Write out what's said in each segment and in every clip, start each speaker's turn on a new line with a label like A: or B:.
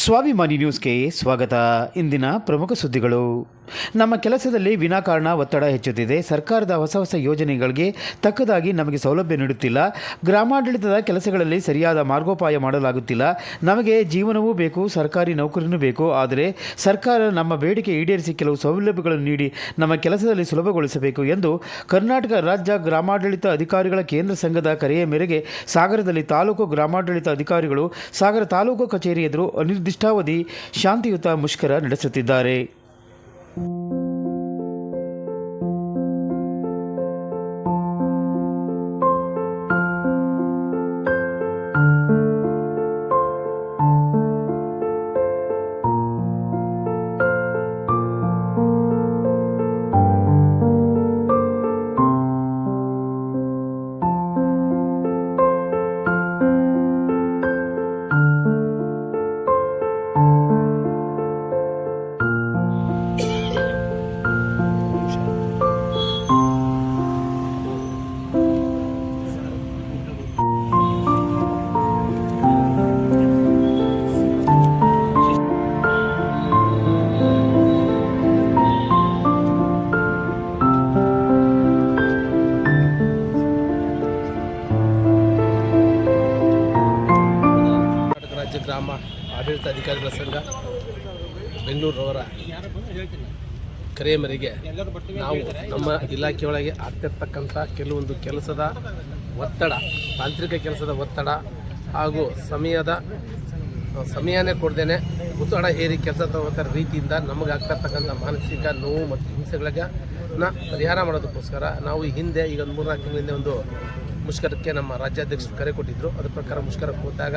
A: ಸ್ವಾಭಿಮಾನಿ ನ್ಯೂಸ್ಗೆ ಸ್ವಾಗತ. ಇಂದಿನ ಪ್ರಮುಖ ಸುದ್ದಿಗಳು. ನಮ್ಮ ಕೆಲಸದಲ್ಲಿ ವಿನಾಕಾರಣ ಒತ್ತಡ ಹೆಚ್ಚುತ್ತಿದೆ. ಸರ್ಕಾರದ ಹೊಸ ಹೊಸ ಯೋಜನೆಗಳಿಗೆ ತಕ್ಕದಾಗಿ ನಮಗೆ ಸೌಲಭ್ಯ ನೀಡುತ್ತಿಲ್ಲ. ಗ್ರಾಮಾಡಳಿತದ ಕೆಲಸಗಳಲ್ಲಿ ಸರಿಯಾದ ಮಾರ್ಗೋಪಾಯ ಮಾಡಲಾಗುತ್ತಿಲ್ಲ. ನಮಗೆ ಜೀವನವೂ ಬೇಕು, ಸರ್ಕಾರಿ ನೌಕರಿನೂ ಬೇಕು. ಆದರೆ ಸರ್ಕಾರ ನಮ್ಮ ಬೇಡಿಕೆ ಈಡೇರಿಸಿ ಕೆಲವು ಸೌಲಭ್ಯಗಳನ್ನು ನೀಡಿ ನಮ್ಮ ಕೆಲಸದಲ್ಲಿ ಸುಲಭಗೊಳಿಸಬೇಕು ಎಂದು ಕರ್ನಾಟಕ ರಾಜ್ಯ ಗ್ರಾಮಾಡಳಿತ ಅಧಿಕಾರಿಗಳ ಕೇಂದ್ರ ಸಂಘದ ಕರೆಯ ಮೇರೆಗೆ ಸಾಗರದಲ್ಲಿ ತಾಲೂಕು ಗ್ರಾಮಾಡಳಿತ ಅಧಿಕಾರಿಗಳು, ಸಾಗರ ತಾಲೂಕು ಕಚೇರಿ ಎದುರು ಅನಿರ್ದಿಷ್ಟಾವಧಿ ಶಾಂತಿಯುತ ಮುಷ್ಕರ ನಡೆಸುತ್ತಿದ್ದಾರೆ.
B: ಕರ್ನಾಟಕ ಗ್ರಾಮ ಆಡಳಿತ ಅಧಿಕಾರಿಗಳ ಸಂಘ ಬೆಂಗಳೂರವರ ಕರೆಯ ಮೇರೆಗೆ ನಾವು ನಮ್ಮ ಇಲಾಖೆಯೊಳಗೆ ಆಗ್ತಿರ್ತಕ್ಕಂಥ ಕೆಲವೊಂದು ಕೆಲಸದ ಒತ್ತಡ, ತಾಂತ್ರಿಕ ಕೆಲಸದ ಒತ್ತಡ ಹಾಗೂ ಸಮಯದ, ಸಮಯನೇ ಕೊಡ್ದೇನೆ ಒತ್ತಡ ಹೇರಿ ಕೆಲಸ ತಗೋತಾರ ರೀತಿಯಿಂದ ನಮಗೆ ಆಗ್ತಿರ್ತಕ್ಕಂಥ ಮಾನಸಿಕ ನೋವು ಮತ್ತು ಹಿಂಸೆಗಳಿಗೆ ಪರಿಹಾರ ಮಾಡೋದಕ್ಕೋಸ್ಕರ ನಾವು ಹಿಂದೆ ಈಗ ಒಂದು ಮೂರ್ನಾಲ್ಕು ನಾಲ್ಕು ಹಿಂದೆ ಒಂದು ಮುಷ್ಕರಕ್ಕೆ ನಮ್ಮ ರಾಜ್ಯಾಧ್ಯಕ್ಷರು ಕರೆ ಕೊಟ್ಟಿದ್ದರು ಅದ್ರ ಪ್ರಕಾರ ಮುಷ್ಕರಕ್ಕೆ ಹೋದಾಗ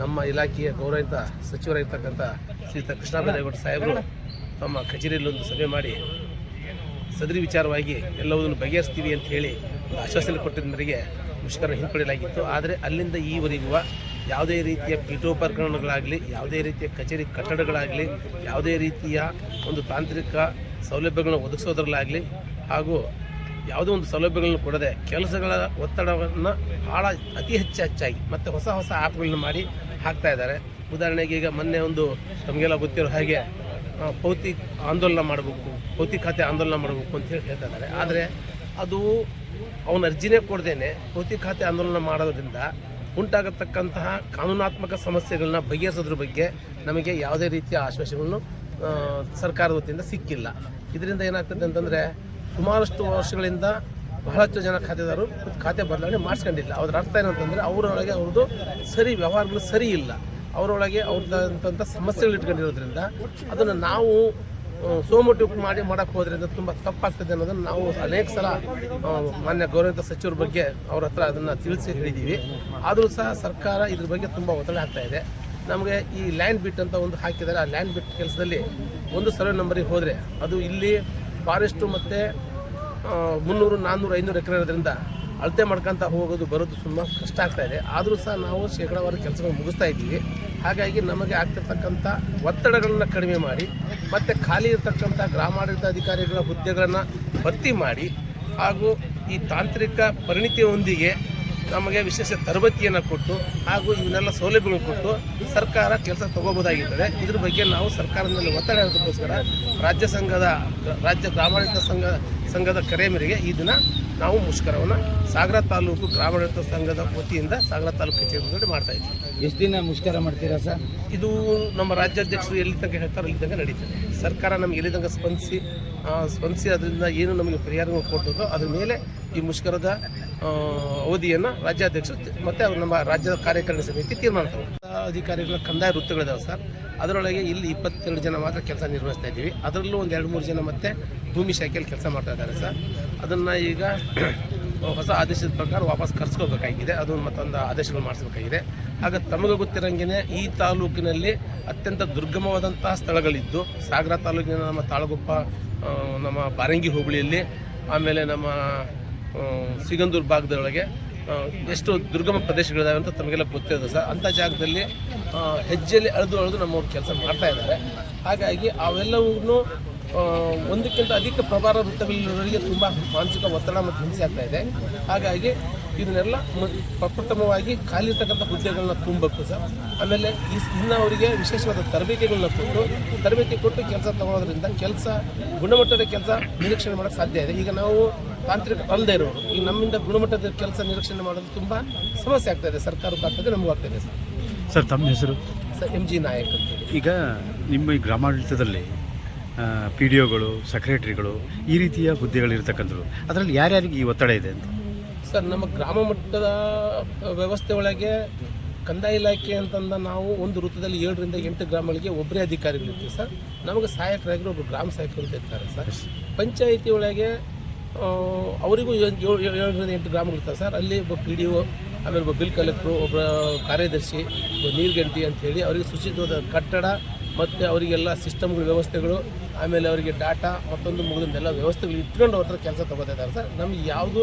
B: ನಮ್ಮ ಇಲಾಖೆಯ ಗೌರವಿತ ಸಚಿವರಾಗಿರ್ತಕ್ಕಂಥ ಶ್ರೀ ಕೃಷ್ಣ ಬೈರೇಗೌಡ ಸಾಹೇಬರು ತಮ್ಮ ಕಚೇರಿಯಲ್ಲಿ ಒಂದು ಸಭೆ ಮಾಡಿ ಸದರಿ ವಿಚಾರವಾಗಿ ಎಲ್ಲವುದನ್ನು ಬಗೆಹರಿಸ್ತೀವಿ ಅಂತ ಹೇಳಿ ಆಶ್ವಾಸನೆ ಕೊಟ್ಟಿದ್ದ ಮೇರೆಗೆ ಮುಷ್ಕರ ಹಿಂಪಡೆಯಲಾಗಿತ್ತು. ಆದರೆ ಅಲ್ಲಿಂದ ಈವರೆಗೂ ಯಾವುದೇ ರೀತಿಯ ಪೀಠೋಪಕರಣಗಳಾಗಲಿ, ಯಾವುದೇ ರೀತಿಯ ಕಚೇರಿ ಕಟ್ಟಡಗಳಾಗಲಿ, ಯಾವುದೇ ರೀತಿಯ ಒಂದು ತಾಂತ್ರಿಕ ಸೌಲಭ್ಯಗಳನ್ನು ಒದಗಿಸೋದ್ರಲ್ಲಾಗಲಿ ಹಾಗೂ ಯಾವುದೇ ಒಂದು ಸೌಲಭ್ಯಗಳನ್ನು ಕೊಡದೆ ಕೆಲಸಗಳ ಒತ್ತಡವನ್ನು ಭಾಳ ಅತಿ ಹೆಚ್ಚು ಹೆಚ್ಚಾಗಿ ಮತ್ತು ಹೊಸ ಹೊಸ ಆ್ಯಪ್ಗಳನ್ನ ಮಾಡಿ ಹಾಕ್ತಾ ಇದ್ದಾರೆ. ಉದಾಹರಣೆಗೆ ಈಗ ಮೊನ್ನೆ ಒಂದು ನಮಗೆಲ್ಲ ಗೊತ್ತಿರೋ ಹಾಗೆ ಪೌತಿ ಆಂದೋಲನ ಮಾಡಬೇಕು ಪೌತಿ ಖಾತೆ ಆಂದೋಲನ ಮಾಡಬೇಕು ಅಂತ ಹೇಳಿ ಹೇಳ್ತಾ ಇದ್ದಾರೆ. ಆದರೆ ಅದು ಅವನ ಅರ್ಜಿನೇ ಕೊಡ್ದೇನೆ ಪೌತಿ ಖಾತೆ ಆಂದೋಲನ ಮಾಡೋದ್ರಿಂದ ಉಂಟಾಗತಕ್ಕಂತಹ ಕಾನೂನಾತ್ಮಕ ಸಮಸ್ಯೆಗಳನ್ನ ಬಗೆಹರಿಸೋದ್ರ ಬಗ್ಗೆ ನಮಗೆ ಯಾವುದೇ ರೀತಿಯ ಆಶ್ವಾಸಗಳನ್ನು ಸರ್ಕಾರದ ವತಿಯಿಂದ ಸಿಕ್ಕಿಲ್ಲ. ಇದರಿಂದ ಏನಾಗ್ತದೆ ಅಂತಂದರೆ ಸುಮಾರಷ್ಟು ವರ್ಷಗಳಿಂದ ಬಹಳಷ್ಟು ಜನ ಖಾತೆದಾರರು ಖಾತೆ ಬದಲಾವಣೆ ಮಾಡಿಸ್ಕೊಂಡಿಲ್ಲ. ಅದ್ರ ಅರ್ಥ ಏನಂತಂದರೆ ಅವರೊಳಗೆ ಅವ್ರದ್ದು ಸರಿ ವ್ಯವಹಾರಗಳು ಸರಿ ಇಲ್ಲ. ಅವರೊಳಗೆ ಅವ್ರದ್ದಂಥ ಸಮಸ್ಯೆಗಳು ಇಟ್ಕೊಂಡಿರೋದ್ರಿಂದ ಅದನ್ನು ನಾವು ಆ, ಮಾಡಿ ಮಾಡಕ್ಕೆ ಹೋದ್ರಿಂದ ತುಂಬ ತಪ್ಪಾಗ್ತದೆ ಅನ್ನೋದನ್ನು ನಾವು ಅನೇಕ ಸಲ ಮಾನ್ಯ ಗೌರವಿತ ಸಚಿವರ ಬಗ್ಗೆ ಅವ್ರ ಹತ್ರ ಅದನ್ನು ತಿಳಿಸಿ ಹೇಳಿದ್ದೀವಿ ಆದರೂ ಸಹ ಸರ್ಕಾರ ಇದ್ರ ಬಗ್ಗೆ ತುಂಬ ಒತ್ತಡ ಆಗ್ತಾ ಇದೆ. ನಮಗೆ ಈ ಲ್ಯಾಂಡ್ ಬಿಟ್ ಅಂತ ಒಂದು ಹಾಕಿದ್ದಾರೆ. ಆ ಲ್ಯಾಂಡ್ ಬಿಟ್ ಕೆಲಸದಲ್ಲಿ ಒಂದು ಸರ್ವೆ ನಂಬರಿಗೆ ಹೋದರೆ ಅದು ಇಲ್ಲಿ ಫಾರೆಸ್ಟು ಮತ್ತು ಮುನ್ನೂರು, ನಾನ್ನೂರು, ಐನೂರು ಎಕರೆ ಇರೋದ್ರಿಂದ ಅಳತೆ ಮಾಡ್ಕೊಂತ ಹೋಗೋದು ಬರೋದು ತುಂಬ ಕಷ್ಟ ಆಗ್ತಾ ಇದೆ. ಆದರೂ ಸಹ ನಾವು ಶೇಕಡಾವಾರು ಕೆಲಸಗಳು ಮುಗಿಸ್ತಾ ಇದ್ದೀವಿ. ಹಾಗಾಗಿ ನಮಗೆ ಆಗ್ತಿರ್ತಕ್ಕಂಥ ಒತ್ತಡಗಳನ್ನು ಕಡಿಮೆ ಮಾಡಿ, ಮತ್ತು ಖಾಲಿ ಇರತಕ್ಕಂಥ ಗ್ರಾಮಾಡಳಿತ ಅಧಿಕಾರಿಗಳ ಹುದ್ದೆಗಳನ್ನು ಭರ್ತಿ ಮಾಡಿ, ಹಾಗೂ ಈ ತಾಂತ್ರಿಕ ಪರಿಣಿತಿಯೊಂದಿಗೆ ನಮಗೆ ವಿಶೇಷ ತರಬೇತಿಯನ್ನು ಕೊಟ್ಟು, ಹಾಗೂ ಇವನ್ನೆಲ್ಲ ಸೌಲಭ್ಯಗಳು ಕೊಟ್ಟು ಸರ್ಕಾರ ಕೆಲಸ ತಗೋಬೋದಾಗಿರ್ತದೆ ಇದ್ರ ಬಗ್ಗೆ ನಾವು ಸರ್ಕಾರದಲ್ಲಿ ಒತ್ತಡ ಹೇಳೋದಕ್ಕೋಸ್ಕರ ರಾಜ್ಯ ಸಂಘದ, ರಾಜ್ಯ ಗ್ರಾಮಾಡಳಿತ ಸಂಘ ಸಂಘದ ಕರೆ ಮೇರೆಗೆ ಈ ದಿನ ನಾವು ಮುಷ್ಕರವನ್ನು ಸಾಗರ ತಾಲೂಕು ಗ್ರಾಮಾಡಳಿತ ಸಂಘದ ವತಿಯಿಂದ ಸಾಗರ ತಾಲೂಕು ಕಚೇರಿ ಮುಂದೆ ಮಾಡ್ತಾ ಇದ್ದೀವಿ.
C: ಎಷ್ಟು ದಿನ ಮುಷ್ಕರ ಮಾಡ್ತೀರಾ ಸರ್?
B: ಇದು ನಮ್ಮ ರಾಜ್ಯಾಧ್ಯಕ್ಷರು ಎಲ್ಲಿ ತನಕ ಹೇಳ್ತಾರೋ ಅಲ್ಲಿ ತನಕ ನಡೀತದೆ. ಸರ್ಕಾರ ನಮ್ಗೆ ಎಲ್ಲಿ ತನಕ ಸ್ಪಂದಿಸಿ ಸ್ಪಂದಿಸಿ ಅದರಿಂದ ಏನು ನಮಗೆ ಪರಿಹಾರಗಳು ಕೊಡ್ತದೋ ಅದ್ರ ಮೇಲೆ ಈ ಮುಷ್ಕರದ ಅವಧಿಯನ್ನು ರಾಜ್ಯಾಧ್ಯಕ್ಷರು ಮತ್ತು ನಮ್ಮ ರಾಜ್ಯದ ಕಾರ್ಯಕಾರಿಣಿ ಸಮಿತಿ ತೀರ್ಮಾನ ತಗೊಂಡು ಅಧಿಕಾರಿಗಳ ಕಂದಾಯ ವೃತ್ತಗಳಿದಾವೆ ಸರ್. ಅದರೊಳಗೆ ಇಲ್ಲಿ ಇಪ್ಪತ್ತೆರಡು ಜನ ಮಾತ್ರ ಕೆಲಸ ನಿರ್ವಹಿಸ್ತಾ ಇದ್ದೀವಿ. ಅದರಲ್ಲೂ ಒಂದು ಎರಡು ಮೂರು ಜನ ಮತ್ತೆ ಭೂಮಿ ಶಾಖೆಯಲ್ಲಿ ಕೆಲಸ ಮಾಡ್ತಾ ಇದ್ದಾರೆ ಸರ್. ಅದನ್ನು ಈಗ ಹೊಸ ಆದೇಶದ ಪ್ರಕಾರ ವಾಪಸ್ ಕರ್ಸ್ಕೋಬೇಕಾಗಿದೆ. ಅದು ಮತ್ತೊಂದು ಆದೇಶಗಳು ಮಾಡಿಸ್ಬೇಕಾಗಿದೆ. ಆಗ ತಮಗೆ ಗೊತ್ತಿರಂಗೆ ಈ ತಾಲೂಕಿನಲ್ಲಿ ಅತ್ಯಂತ ದುರ್ಗಮವಾದಂತಹ ಸ್ಥಳಗಳಿದ್ದು, ಸಾಗರ ತಾಲೂಕಿನ ನಮ್ಮ ತಾಳಗುಪ್ಪ ನಮ್ಮ ಬಾರಂಗಿ ಹೋಬಳಿಯಲ್ಲಿ, ಆಮೇಲೆ ನಮ್ಮ ಸಿಗಂದೂರು ಭಾಗದೊಳಗೆ ಎಷ್ಟು ದುರ್ಗಮ ಪ್ರದೇಶಗಳಿದಾವೆ ಅಂತ ತಮಗೆಲ್ಲ ಗೊತ್ತಿರೋದು ಸರ್. ಅಂಥ ಜಾಗದಲ್ಲಿ ಹೆಜ್ಜೆಯಲ್ಲಿ ಅಳೆದು ಅಳೆದು ನಮ್ಮವ್ರು ಕೆಲಸ ಮಾಡ್ತಾ ಇದ್ದಾರೆ. ಹಾಗಾಗಿ ಅವೆಲ್ಲವೂ ಒಂದಕ್ಕಿಂತ ಅಧಿಕ ಪ್ರಭಾರ ವೃತ್ತಗಳವರಿಗೆ ತುಂಬ ಮಾನಸಿಕ ಒತ್ತಡ ಮತ್ತು ಹಿಂಸೆ ಆಗ್ತಾ ಇದೆ. ಹಾಗಾಗಿ ಇದನ್ನೆಲ್ಲ ಪ್ರಪ್ರಥಮವಾಗಿ ಖಾಲಿ ಇರ್ತಕ್ಕಂಥ ಹುದ್ದೆಗಳನ್ನ ತುಂಬಬೇಕು ಸರ್. ಆಮೇಲೆ ಇನ್ನು ಅವರಿಗೆ ವಿಶೇಷವಾದ ತರಬೇತಿಗಳನ್ನ ಕೊಟ್ಟು ತರಬೇತಿ ಕೊಟ್ಟು ಕೆಲಸ ತಗೊಳ್ಳೋದ್ರಿಂದ ಕೆಲಸ ಗುಣಮಟ್ಟದ ಕೆಲಸ ನಿರೀಕ್ಷಣೆ ಮಾಡೋಕೆ ಸಾಧ್ಯ ಇದೆ. ಈಗ ನಾವು ತಾಂತ್ರಿಕ ಅಲ್ಲದೆ ಇರೋರು ಈಗ ನಮ್ಮಿಂದ ಗುಣಮಟ್ಟದ ಕೆಲಸ ನಿರೀಕ್ಷಣೆ ಮಾಡೋದು ತುಂಬ ಸಮಸ್ಯೆ ಆಗ್ತಾ ಇದೆ. ಸರ್ಕಾರಕ್ಕೂ ಆಗ್ತದೆ ನಮಗೂ ಆಗ್ತದೆ ಸರ್.
D: ಸರ್ ತಮ್ಮ ಹೆಸರು?
B: ಸರ್ ಎಂ ಜಿ ನಾಯಕ್ ಅಂತೇಳಿ
D: ಈಗ ನಿಮ್ಮ ಈ ಗ್ರಾಮಾಡಳಿತದಲ್ಲಿ ಪಿ ಡಿ ಒಗಳು ಸೆಕ್ರೆಟ್ರಿಗಳು ಈ ರೀತಿಯ ಹುದ್ದೆಗಳಿರ್ತಕ್ಕಂಥದ್ದು. ಅದರಲ್ಲಿ ಯಾರ್ಯಾರಿಗೆ ಈ ಒತ್ತಡ ಇದೆ ಅಂತ?
B: ಸರ್ ನಮ್ಮ ಗ್ರಾಮ ಮಟ್ಟದ ವ್ಯವಸ್ಥೆ ಒಳಗೆ ಕಂದಾಯ ಇಲಾಖೆ ಅಂತಂದ ನಾವು ಒಂದು ವೃತ್ತದಲ್ಲಿ ಏಳರಿಂದ ಎಂಟು ಗ್ರಾಮಗಳಿಗೆ ಒಬ್ಬರೇ ಅಧಿಕಾರಿಗಳಿರ್ತೀವಿ ಸರ್. ನಮಗೆ ಸಹಾಯಕರಾಗಿರೋ ಒಬ್ಬರು ಗ್ರಾಮ ಸಹಾಯಕರು ಅಂತ ಇರ್ತಾರೆ ಸರ್. ಪಂಚಾಯಿತಿ ಒಳಗೆ ಅವರಿಗೂ ಏಳ್- ಏಳ್- ಏಳ್- ಏಳರಿಂದ ಎಂಟು ಗ್ರಾಮಗಳಿರ್ತಾರೆ ಸರ್. ಅಲ್ಲಿ ಒಬ್ಬ ಪಿ ಡಿ ಒ ಆಮೇಲೆ ಒಬ್ಬ ಬಿಲ್ ಕಲೆಕ್ಟ್ರು ಒಬ್ಬ ಕಾರ್ಯದರ್ಶಿ ಒಬ್ಬ ನೀರ್ಗಂಟಿ ಅಂತೇಳಿ ಅವರಿಗೆ ಶುಚಿತ್ವದ ಕಟ್ಟಡ ಮತ್ತು ಅವರಿಗೆಲ್ಲ ಸಿಸ್ಟಮ್ಗಳ ವ್ಯವಸ್ಥೆಗಳು ಆಮೇಲೆ ಅವರಿಗೆ ಡಾಟಾ ಮತ್ತೊಂದು ಮುಗಿದೆಲ್ಲ ವ್ಯವಸ್ಥೆಗಳು ಇಟ್ಕೊಂಡು ಅವ್ರ ಹತ್ರ ಕೆಲಸ ತಗೋತಾ ಇದ್ದಾರೆ ಸರ್. ನಮ್ಗೆ ಯಾವುದು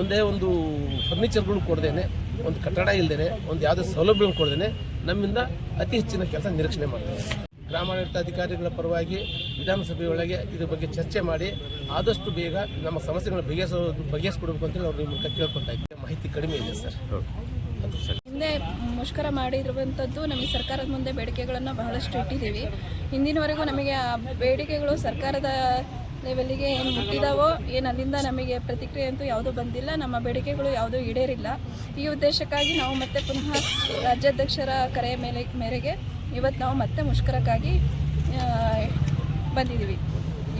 B: ಒಂದೇ ಒಂದು ಫರ್ನಿಚರ್ಗಳು ಕೊಡ್ದೇನೆ, ಒಂದು ಕಟ್ಟಡ ಇಲ್ಲದೇನೆ ಒಂದು ಯಾವುದೇ ಸೌಲಭ್ಯಗಳು ಕೊಡ್ದೇನೆ ನಮ್ಮಿಂದ ಅತಿ ಹೆಚ್ಚಿನ ಕೆಲಸ ನಿರೀಕ್ಷಣೆ ಮಾಡ್ತಾರೆ ಗ್ರಾಮಾಡಳಿತ ಅಧಿಕಾರಿಗಳ ಪರವಾಗಿ ವಿಧಾನಸಭೆಯೊಳಗೆ ಇದ್ರ ಬಗ್ಗೆ ಚರ್ಚೆ ಮಾಡಿ ಆದಷ್ಟು ಬೇಗ ನಮ್ಮ ಸಮಸ್ಯೆಗಳನ್ನ ಬಗೆಹರಿಸೋ ಬಗೆಹರಿಸ್ಕೊಡ್ಬೇಕು ಅಂತೇಳಿ ಅವ್ರ ಮೂಲಕ ಕೇಳ್ಕೊತಾ ಇದ್ದೀವಿ ಮಾಹಿತಿ ಕಡಿಮೆ ಇದೆ ಸರ್. ಅದು ಸರ್.
E: ಹಿಂದೆ ಮುಷ್ಕರ ಮಾಡಿರುವಂಥದ್ದು ನಮಗೆ ಸರ್ಕಾರದ ಮುಂದೆ ಬೇಡಿಕೆಗಳನ್ನು ಬಹಳಷ್ಟು ಇಟ್ಟಿದ್ದೀವಿ. ಹಿಂದಿನವರೆಗೂ ನಮಗೆ ಆ ಬೇಡಿಕೆಗಳು ಸರ್ಕಾರದ ಲೆವೆಲ್ಲಿಗೆ ಏನು ಮುಟ್ಟಿದಾವೋ, ಏನು ಅಲ್ಲಿಂದ ನಮಗೆ ಪ್ರತಿಕ್ರಿಯೆ ಅಂತೂ ಯಾವುದೂ ಬಂದಿಲ್ಲ. ನಮ್ಮ ಬೇಡಿಕೆಗಳು ಯಾವುದೂ ಈಡೇರಿಲ್ಲ. ಈ ಉದ್ದೇಶಕ್ಕಾಗಿ ನಾವು ಮತ್ತೆ ಪುನಃ ರಾಜ್ಯಾಧ್ಯಕ್ಷರ ಕರೆಯ ಮೇಲೆ, ಮೇರೆಗೆ ಇವತ್ತು ನಾವು ಮತ್ತೆ ಮುಷ್ಕರಕ್ಕಾಗಿ ಬಂದಿದ್ದೀವಿ.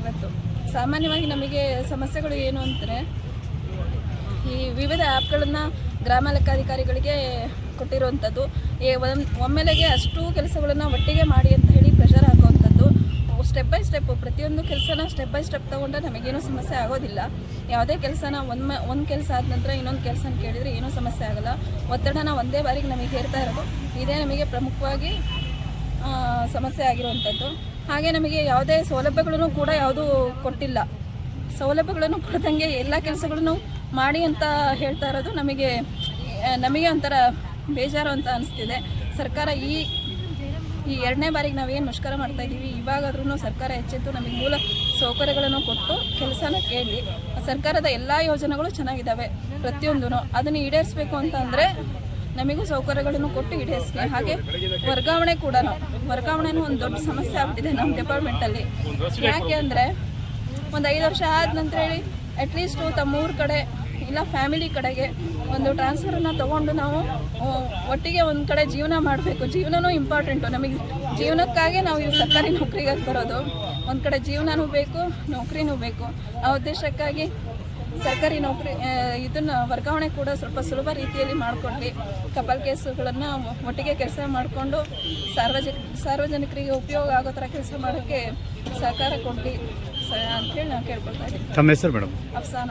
E: ಇವತ್ತು ಸಾಮಾನ್ಯವಾಗಿ ನಮಗೆ ಸಮಸ್ಯೆಗಳು ಏನು ಅಂದರೆ, ಈ ವಿವಿಧ ಆ್ಯಪ್ಗಳನ್ನು ಗ್ರಾಮ ಲೆಕ್ಕಾಧಿಕಾರಿಗಳಿಗೆ ಕೊಟ್ಟಿರುವಂಥದ್ದು ಒಮ್- ಒಮ್ಮೆಲೆಗೆ ಅಷ್ಟು ಕೆಲಸಗಳನ್ನು ಒಟ್ಟಿಗೆ ಮಾಡಿ ಅಂತ ಹೇಳಿ ಪ್ರೆಷರ್ ಹಾಕುವಂಥದ್ದು. ಸ್ಟೆಪ್ ಬೈ ಸ್ಟೆಪ್ ಪ್ರತಿಯೊಂದು ಕೆಲಸನ ಸ್ಟೆಪ್ ಬೈ ಸ್ಟೆಪ್ ತೊಗೊಂಡ್ರೆ ನಮಗೇನು ಸಮಸ್ಯೆ ಆಗೋದಿಲ್ಲ. ಯಾವುದೇ ಕೆಲಸನ ಒಂದು ಒಂದು ಕೆಲಸ ಆದ ನಂತರ ಇನ್ನೊಂದು ಕೆಲಸನ ಕೇಳಿದರೆ ಏನೂ ಸಮಸ್ಯೆ ಆಗಲ್ಲ. ಒತ್ತಡನ ಒಂದೇ ಬಾರಿಗೆ ನಮಗೆ ಹೇರ್ತಾ ಇರೋದು. ಇದೇ ನಮಗೆ ಪ್ರಮುಖವಾಗಿ ಸಮಸ್ಯೆ ಆಗಿರುವಂಥದ್ದು. ಹಾಗೆ ನಮಗೆ ಯಾವುದೇ ಸೌಲಭ್ಯಗಳನ್ನು ಕೂಡ ಯಾವುದೂ ಕೊಟ್ಟಿಲ್ಲ. ಸೌಲಭ್ಯಗಳನ್ನು ಕೊಡ್ದಂಗೆ ಎಲ್ಲ ಕೆಲಸಗಳನ್ನು ಮಾಡಿ ಅಂತ ಹೇಳ್ತಾ ಇರೋದು ನಮಗೆ ನಮಗೆ ಒಂಥರ ಬೇಜಾರು ಅಂತ ಅನಿಸ್ತಿದೆ. ಸರ್ಕಾರ ಈ ಈ ಎರಡನೇ ಬಾರಿಗೆ ನಾವೇನು ಮುಷ್ಕರ ಮಾಡ್ತಾ ಇದ್ದೀವಿ ಇವಾಗಾದ್ರೂ ಸರ್ಕಾರ ಹೆಚ್ಚೆತ್ತು ನಮಗೆ ಮೂಲ ಸೌಕರ್ಯಗಳನ್ನು ಕೊಟ್ಟು ಕೆಲಸನ ಕೇಳಿ. ಸರ್ಕಾರದ ಎಲ್ಲ ಯೋಜನೆಗಳು ಚೆನ್ನಾಗಿದ್ದಾವೆ ಪ್ರತಿಯೊಂದೂ ಅದನ್ನು ಈಡೇರಿಸಬೇಕು ಅಂತ ಅಂದರೆ ನಮಗೂ ಸೌಕರ್ಯಗಳನ್ನು ಕೊಟ್ಟು ಈಡೇರಿಸ್ಲಿ. ಹಾಗೆ ವರ್ಗಾವಣೆ ಕೂಡ ವರ್ಗಾವಣೆನೂ ಒಂದು ದೊಡ್ಡ ಸಮಸ್ಯೆ ಆಗ್ಬಿಟ್ಟಿದೆ ನಮ್ಮ ಡಿಪಾರ್ಟ್ಮೆಂಟಲ್ಲಿ ಯಾಕೆ ಅಂದರೆ, ಒಂದು ಐದು ವರ್ಷ ಆದ ನಂತರ ಹೇಳಿ ಅಟ್ಲೀಸ್ಟು ತಮ್ಮ ಊರ ಕಡೆ ಇಲ್ಲ ಫ್ಯಾಮಿಲಿ ಕಡೆಗೆ ಒಂದು ಟ್ರಾನ್ಸ್ಫರನ್ನು ತೊಗೊಂಡು ನಾವು ಒಟ್ಟಿಗೆ ಒಂದು ಕಡೆ ಜೀವನ ಮಾಡಬೇಕು. ಜೀವನವೂ ಇಂಪಾರ್ಟೆಂಟು ನಮಗೆ ಜೀವನಕ್ಕಾಗಿ ನಾವು ಈ ಸರ್ಕಾರಿ ನೌಕರಿಗಾಗಿ ಬರೋದು. ಒಂದು ಕಡೆ ಜೀವನವೂ ಬೇಕು ನೌಕರಿನೂ ಬೇಕು. ಆ ಉದ್ದೇಶಕ್ಕಾಗಿ ಸರ್ಕಾರಿ ನೌಕರಿ ಇದನ್ನು ವರ್ಗಾವಣೆ ಕೂಡ ಸ್ವಲ್ಪ ಸುಲಭ ರೀತಿಯಲ್ಲಿ ಮಾಡಿಕೊಡ್ಲಿ ಕಪಲ್ ಕೇಸುಗಳನ್ನು ಒಟ್ಟಿಗೆ ಕೆಲಸ ಮಾಡಿಕೊಂಡು ಸಾರ್ವಜನಿಕ ಸಾರ್ವಜನಿಕರಿಗೆ ಉಪಯೋಗ ಆಗೋ ಥರ ಕೆಲಸ ಮಾಡೋಕ್ಕೆ ಸಹಕಾರ ಕೊಡಲಿ ಸ ಅಂತೇಳಿ ನಾವು ಕೇಳ್ಕೊಳ್ತಾ ಇದ್ದೀವಿ
D: ತಮ್ಮ ಹೆಸರು ಮೇಡಮ್?
E: ಅಫ್ಸಾನ.